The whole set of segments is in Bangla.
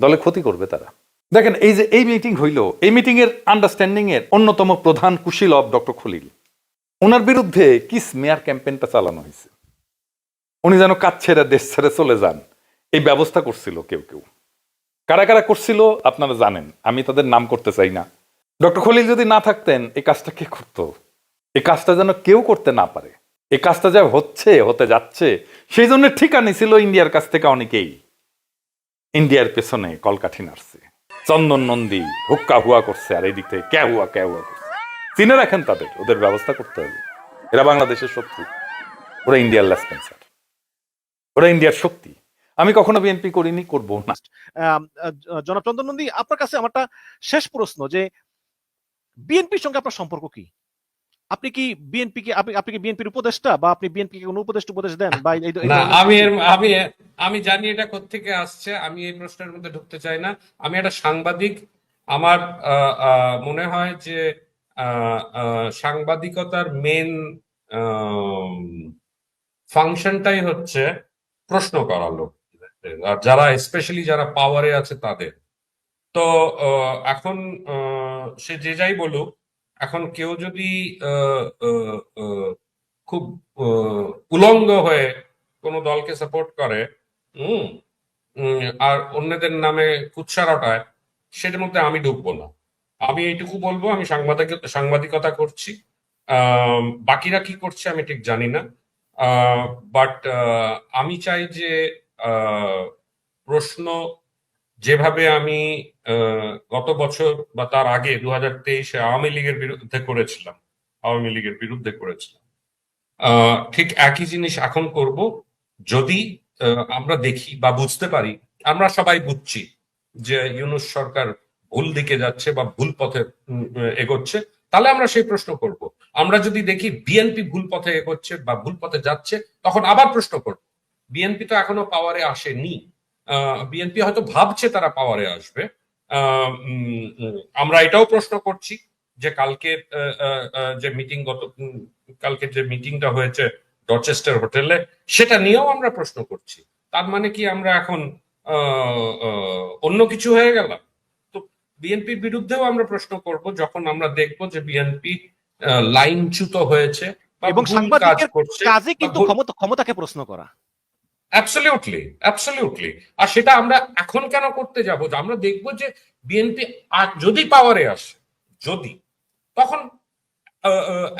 দলে ক্ষতি করবে তারা। দেখেন, এই যে এই মিটিং হইল, এই মিটিং এর আন্ডারস্ট্যান্ডিং এর অন্যতম প্রধান কুশীলব ডক্টর খলিল। ওনার বিরুদ্ধে কি স্মেয়ার ক্যাম্পেইনটা চালানো হয়েছে। উনি যেন কাজ ছেড়ে দেশ ছেড়ে চলে যান, এই ব্যবস্থা করছিল কেউ কেউ। কারা কারা করছিল, আপনারা জানেন, আমি তাদের নাম করতে চাই না। ডক্টর খলিল যদি না থাকতেন, এই কাজটা কে করতো? এই কাজটা যেন কেউ করতে না পারে। এই কাজটা যা হচ্ছে, হতে যাচ্ছে, সেই জন্য ঠিকানি ছিল ইন্ডিয়ার কাছ থেকে অনেকেই। ইন্ডিয়ার পেছনে কলকাঠি নাড়ছে। চন্দন নন্দী হুক্কা হুয়া করছে, আর এদিক থেকে ক্যা হুয়া ক্যা হুয়া করছে। চিনে রাখেন তাদের, ওদের ব্যবস্থা করতে হবে। এরা বাংলাদেশের শত্রু। ওরা ইন্ডিয়ার লেসপেন্সার ওরা ইন্ডিয়ার শক্তি। আমি কখনো বিএনপি করিনি করব না। জনাব চন্দন নন্দী, আপনার কাছে আমারটা শেষ প্রশ্ন যে বিএনপির সঙ্গে আপনার সম্পর্ক কি? আপনি কি বিএনপি কে আপনি আপনি কি বিএনপির উপদেষ্টা বা আপনি বিএনপি কে কোনো উপদেশ উপদেশ দেন? বা আমি আমি আমি জানি এটা কোত্থেকে আসছে আমি এই প্রশ্নের মধ্যে ঢুকতে চাই না। আমি একটা সাংবাদিক আমার মনে হয় যে সাংবাদিকতার মেন ফাংশনটাই হচ্ছে প্রশ্ন করা লোক। আর যারা স্পেশালি যারা পাওয়ারে আছে তাদের। তো এখন আহ, সে যে যাই বলুক এখন কেউ যদি খুব উলঙ্গ হয়ে কোনো দলকে সাপোর্ট করে, হুম আর অন্যদের নামে কুৎসা রটায়, সেটার মধ্যে আমি ঢুকবো না। আমি এইটুকু বলব, আমি সাংবাদিক, সাংবাদিকতা করছি। বাকিরা কি করছে আমি ঠিক জানি না। বাট আমি চাই যে প্রশ্ন যেভাবে আমি গত বছর বা তার আগে দু হাজার তেইশে আওয়ামী লীগের বিরুদ্ধে করেছিলাম, আওয়ামী লীগের বিরুদ্ধে করেছিলাম। ঠিক একই জিনিস এখন করব, যদি আমরা দেখি বা বুঝতে পারি, আমরা সবাই বুঝছি যে ইউনুস সরকার ভুল দিকে যাচ্ছে বা ভুল পথে এগোচ্ছে, তাহলে আমরা সেই প্রশ্ন করব। আমরা যদি দেখি বিএনপি ভুল পথে এগোচ্ছে বা ভুল পথে যাচ্ছে, তখন আবার প্রশ্ন করব। বিএনপি তো এখনও পাওয়ারে আসেনি। বিএনপি হয়তো ভাবছে তারা পাওয়ারে আসবে। আমরা এটাও প্রশ্ন করছি যে কালকে আহ, আহ, আহ, যে মিটিং গত কালকে যে মিটিংটা হয়েছে ডচেস্টার হোটেলে সেটা নিয়েও আমরা প্রশ্ন করছি। তার মানে কি আমরা এখন অন্য কিছু হয়ে গেলাম? তো বিএনপির বিরুদ্ধেও আমরা প্রশ্ন করব যখন আমরা দেখব যে বিএনপি লাইনচ্যুত হয়েছে এবং সাংবাদিকের কাজে কিন্তু ক্ষমতা ক্ষমতাকে প্রশ্ন করা। অ্যাবসলিউটলি অ্যাবসলিউটলি আর সেটা আমরা এখন কেন করতে যাব? আমরা দেখব যে বিএনপি যদি পাওয়ারে আসে, যদি, তখন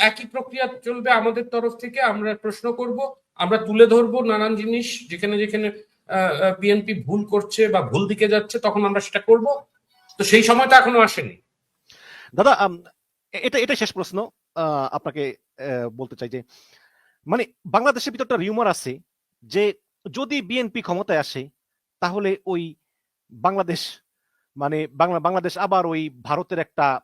একই প্রক্রিয়া চলবে আমাদের তরফ থেকে, আমরা প্রশ্ন করব, আমরা তুলে ধরবো নানান জিনিস, যেখানে যেখানে বিএনপি ভুল করছে বা ভুল দিকে যাচ্ছে, তখন আমরা সেটা করব। তো সেই সময়টা এখনও আসেনি। দাদা এটা এটা শেষ প্রশ্ন আপনাকে বলতে চাই যে মানে বাংলাদেশের ভিতর একটা রিউমার আছে যে যদি বিএনপি ক্ষমতায় আসে, তাহলে ওই বাংলাদেশ মানে বাংলা, বাংলাদেশ আবার ওই ভারতের একটা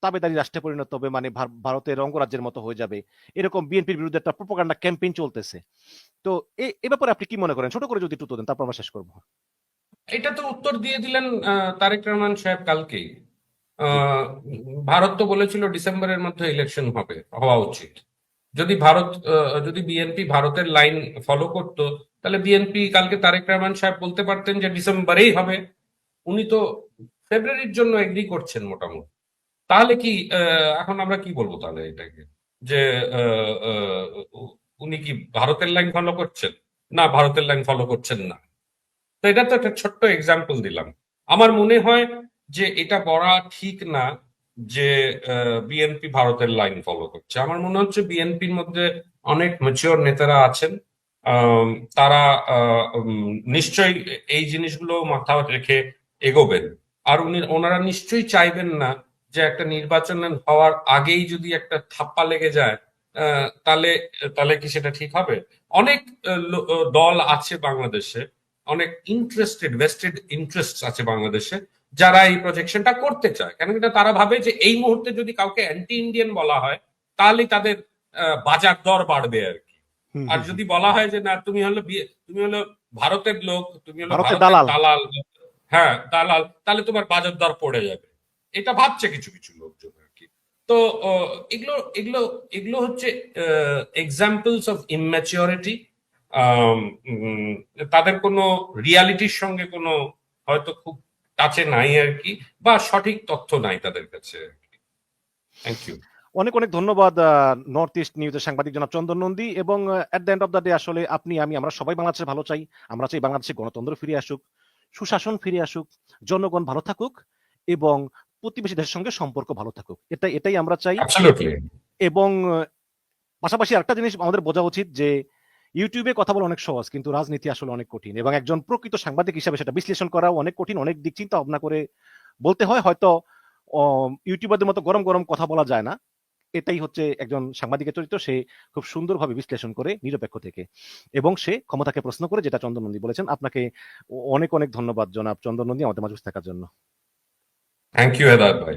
তাবেদারি রাষ্ট্রে পরিণত হবে মানে ভারতের অঙ্গরাজ্যের মতো হয়ে যাবে। এরকম বিএনপির বিরুদ্ধে একটা প্রোপাগান্ডা ক্যাম্পেইন চলতেছে। তো এ- ব্যাপারে আপনি কি মনে করেন? ছোট করে যদি একটু দেন, তারপর আমরা শেষ করব। এটা তো উত্তর দিয়ে দিলেন তারেক রহমান সাহেব কালকেই। ভারত তো বলেছিল ডিসেম্বরের মধ্যে ইলেকশন হবে, হওয়া উচিত। যদি ভারত যদি বিএনপি ভারতের লাইন ফলো করতো, তাহলে বিএনপি কালকে তারেক রহমান সাহেব বলতে পারতেন যে ডিসেম্বরেই হবে। উনি তো ফেব্রুয়ারির জন্য এগ্রি করছেন মোটামুটি। তাহলে কি এখন আমরা কি বলব তাহলে এটাকে? যে উনি কি ভারতের লাইন ফলো করছেন? না, ভারতের লাইন ফলো করছেন না। তো এটা তো একটা ছোট্ট এক্সাম্পল দিলাম। আমার মনে হয় যে এটা বলা ঠিক না। যে বিএনপি ভারতের লাইন ফলো করছে। আমার মনে হচ্ছে বিএনপির মধ্যে অনেক ম্যাচিওর নেতারা আছেন। তারা নিশ্চয়ই এই জিনিসগুলো মাথা রেখে এগোবেন। আর উনি, ওনারা নিশ্চয়ই চাইবেন না যে একটা নির্বাচন হওয়ার আগেই যদি একটা থাপ্পা লেগে যায় তাহলে তাহলে কি সেটা ঠিক হবে? অনেক দল আছে বাংলাদেশে, অনেক ইন্টারেস্টেড ভেস্টেড ইন্টারেস্ট আছে বাংলাদেশে। যারা এই প্রজেকশনটা করতে চায়। কেন এটা তারা ভাবে যে এই মুহূর্তে যদি কাউকে অ্যান্টি ইন্ডিয়ান বলা হয় তাহলে তাদের বাজার দর বাড়বে আর কি। আর যদি বলা হয় যে না তুমি হলো তুমি হলো ভারতের লোক তুমি হলো। দালাল। হ্যাঁ দালাল তাহলে তোমার বাজার দর পড়ে যাবে। এটা ভাবছে কিছু কিছু লোকজন আর কি। তো এগুলো এগুলো এগুলো হচ্ছে এক্সাম্পলস অফ ইম্যাচিওরিটি তাদের কোনো রিয়ালিটির সঙ্গে কোনো হয়তো খুব কাছে নাই আর কি বা সঠিক তথ্য নাই তাদের কাছে থ্যাংক ইউ অনেক অনেক ধন্যবাদ নর্থ ইস্ট নিউজের সাংবাদিক জনাব চন্দন নন্দী এবং at the end of the day আসলে আপনি আমি আমরা সবাই বাংলাদেশের ভালো চাই আমরা চাই বাংলাদেশে গণতন্ত্র ফিরে আসুক সুশাসন ফিরে আসুক জনগণ ভালো থাকুক এবং প্রতিবেশী দেশের সঙ্গে সম্পর্ক ভালো থাকুক। এটা এটাই আমরা চাই। এবং পাশাপাশি আরেকটা জিনিস আমাদের বোঝা উচিত যে ইউটিউবে কথা বলা অনেক সহজ, কিন্তু রাজনীতি আসলে অনেক কঠিন এবং একজন প্রকৃত সাংবাদিক হিসাবে সেটা বিশ্লেষণ করাও অনেক কঠিন, অনেক দিক চিন্তা ভাবনা করে বলতে হয়, হয়তো ইউটিউবারদের মতো গরম গরম কথা বলা যায় না। এটাই হচ্ছে একজন সাংবাদিকের চরিত্র, সে খুব সুন্দরভাবে বিশ্লেষণ করে নিরপেক্ষ থেকে এবং সে ক্ষমতাকে প্রশ্ন করে, যেটা চন্দন নন্দী বলেছেন। আপনাকে অনেক অনেক ধন্যবাদ জনাব চন্দন নন্দী আমাদের মাঝে থাকার জন্য। থ্যাংক ইউ হেদায়ত ভাই।